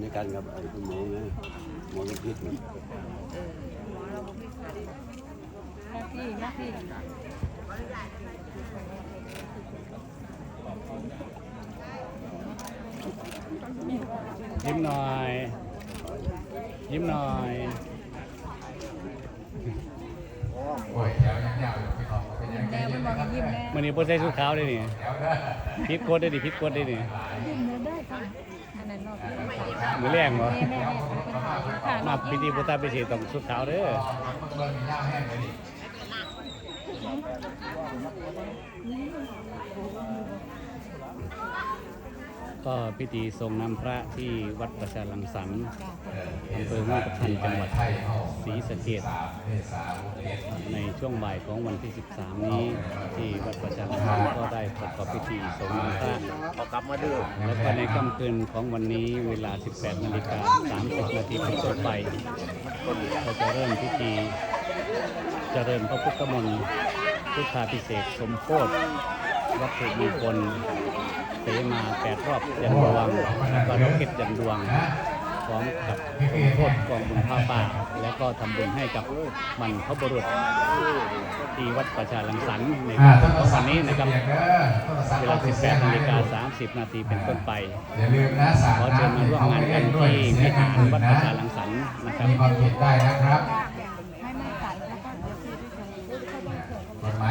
ในการกับไอ้คุณหมอไงหมอยังพิษมันหน้าที่หน้าที่ยิ้มหน่อย ยิ้มหน่อยโอ้ยแถวยังยาวอยู่พี่น้องเป็นยังไงแน่มันบอกให้ยิ้มแน่มันนี่โปรเซสสุดขาวได้นี่แถวเด้อพิษกดได้ดิพิษกดได้นี่ยิ้มเลยได้ค่ะอันนั้นรอบที่ มือแรงบ่แม่แม่แม่เป็นข่าวค่ะรมาอบพิธีพุทธพิเศษต้องสุดขาวเด้อ เบิ่งมีหน้าแห้งเลยดิ ก็พิธีทรงน้ำพระที่วัดประชาลังสรรค์อำเภอห้วยทับทันจังหวัดศรีสะเกษสามเมษายนเดือนที่ในช่วงบ่ายของวันที่ 13 นี้ ที่วัดประชาลังสรรค์ก็ได้ประกอบพิธีทรงน้ำพระเอกลับมาดื้อแล้วก็ในค่ำคืนของวันนี้เวลา 18นาฬิกา30นาทีเป็นต้นไปก็จะเริ่มพิธีเจริญพระพุทธมนต์พุทธาพิเศษสมโพธิวัตถุมงคล มาแปดรอบยันดวงแล้วก็นกเก็ดยันดวงพร้อมกับสมโพธิกองบุญผ้าป่า แล้วก็ทำบุญให้กับมันพระบุรุษที่วัดประชาลังสรรค์ในอ่าวันโทรศัวัพนท์นี้นะครับเด้อโทรศัพท์เวลา 18นาฬิกา30 นาทีเป็นต้นไปอย่าลืมนะสาขอเชิญมาร่วมงานกันที่วิหารวัดประชาลังสรรค์นะครับ